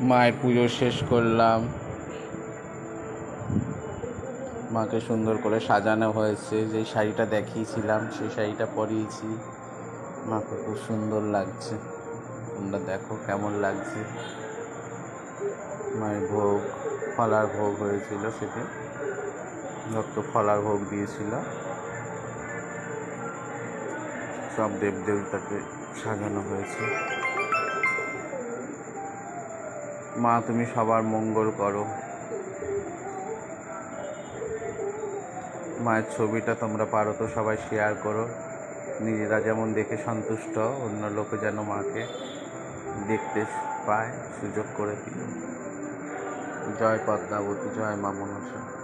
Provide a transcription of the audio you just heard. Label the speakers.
Speaker 1: মায়ের পুজো শেষ করলাম। মাকে সুন্দর করে সাজানো হয়েছে। যে শাড়িটা দেখিয়েছিলাম, সেই শাড়িটা পরিয়েছি। মাকে খুব সুন্দর লাগছে। তোমরা দেখো কেমন লাগছে। মায়ের ভোগ, ফলার ভোগ হয়েছিল সেটি। ভক্ত ফলার ভোগ দিয়েছিল। সব দেব দেবতাকে সাজানো হয়েছে। মা, তুমি সবার মঙ্গল করো। মায়ের ছবিটা তোমরা পারো তো সবাই শেয়ার করো। নিজেরা যেমন দেখে সন্তুষ্ট, অন্য লোকে যেন মাকে দেখতে পায়, সুযোগ করে দিল জয় পদ্মাবতী, জয় মা মনসা।